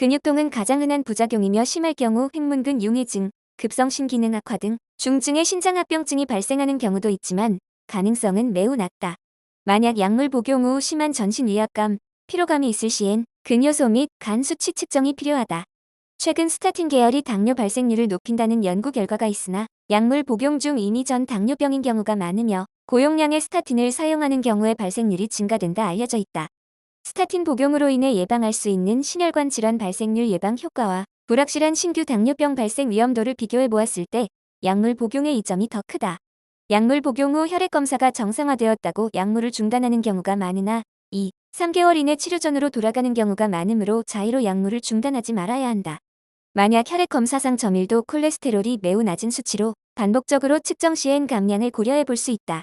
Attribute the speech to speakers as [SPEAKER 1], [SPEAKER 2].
[SPEAKER 1] 근육통은 가장 흔한 부작용이며 심할 경우 횡문근 융해증, 급성신 기능 악화 등 중증의 신장합병증이 발생하는 경우도 있지만 가능성은 매우 낮다. 만약 약물 복용 후 심한 전신 위압감, 피로감이 있을 시엔 근효소 및 간 수치 측정이 필요하다. 최근 스타틴 계열이 당뇨 발생률을 높인다는 연구 결과가 있으나 약물 복용 중 이미 전 당뇨병인 경우가 많으며 고용량의 스타틴을 사용하는 경우에 발생률이 증가된다 알려져 있다. 스타틴 복용으로 인해 예방할 수 있는 심혈관 질환 발생률 예방 효과와 불확실한 신규 당뇨병 발생 위험도를 비교해 보았을 때 약물 복용의 이점이 더 크다. 약물 복용 후 혈액 검사가 정상화되었다고 약물을 중단하는 경우가 많으나 2, 3개월 이내 치료 전으로 돌아가는 경우가 많으므로 자의로 약물을 중단하지 말아야 한다. 만약 혈액 검사상 점일도 콜레스테롤이 매우 낮은 수치로 반복적으로 측정 시엔 감량을 고려해 볼 수 있다.